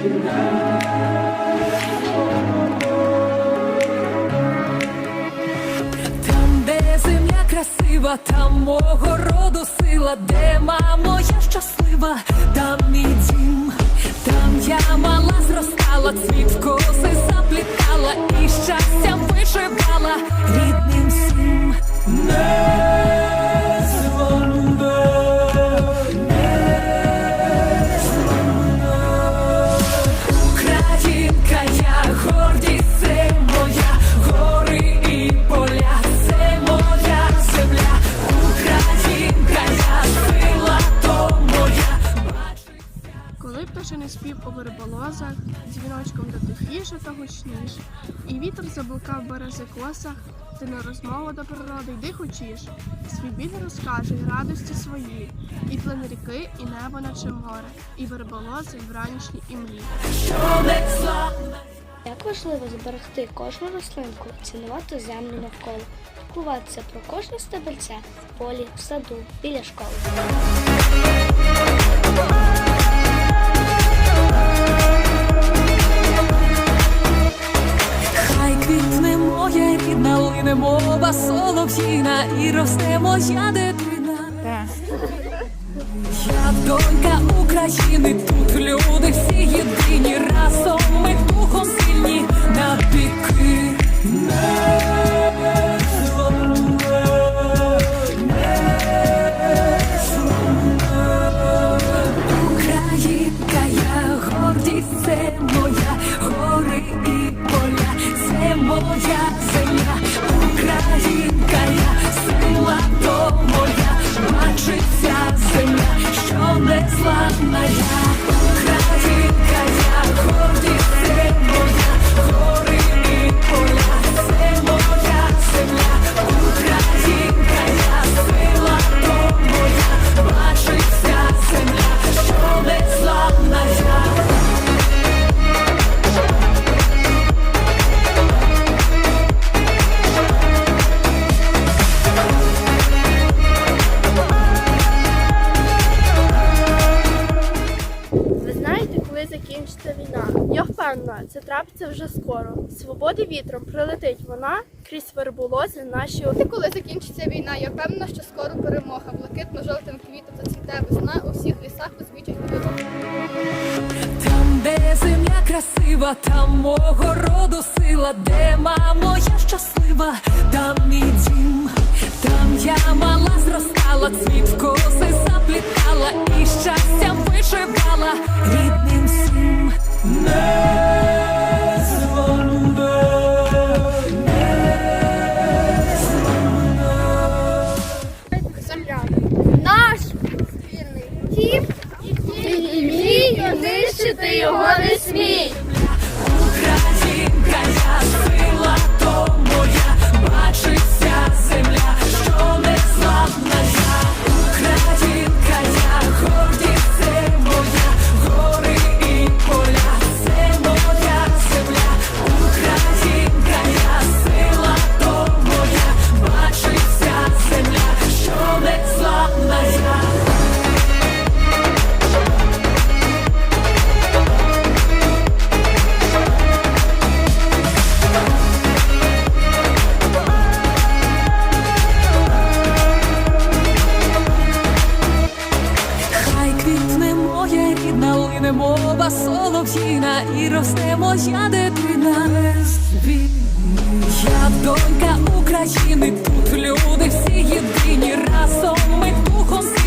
Там, де земля красива, там мого роду сила, де мамо, я щаслива, там мій верболозах, дзвіночком до тихіше та гучніше, і вітер заблукав берези косах, ти на розмову до природи йди хочеш, свій біль розкаже й радості свої, і плин ріки, і небо наче море, і верболози в ранішній імлі. Як важливо зберегти кожну рослинку, цінувати землю навколо, піклуватися про кожне стебельце в полі, в саду, біля школи. Мова солов'їна і росте моя дитина. Я донька України, тут люди всі Yeah. Ви знаєте, коли закінчиться війна? Я впевнена, це трапиться вже скоро. Свободи вітром прилетить вона крізь верболози наші. Ти коли закінчиться війна, я впевнена, що скоро перемога. Блакитно-жовтим квітом зацвіте весна у всіх лісах узвічать новину. Там, де земля красива, там мого роду сила, де мамо, я щаслива, там мій дім, там я мала зростала, цвіт рідним всім. Земля. Наш спільний дім і мрію нищити його не смій. на солов'їна і росте моя дитина. Я донька України, тут люди всі єдині разом ми духом.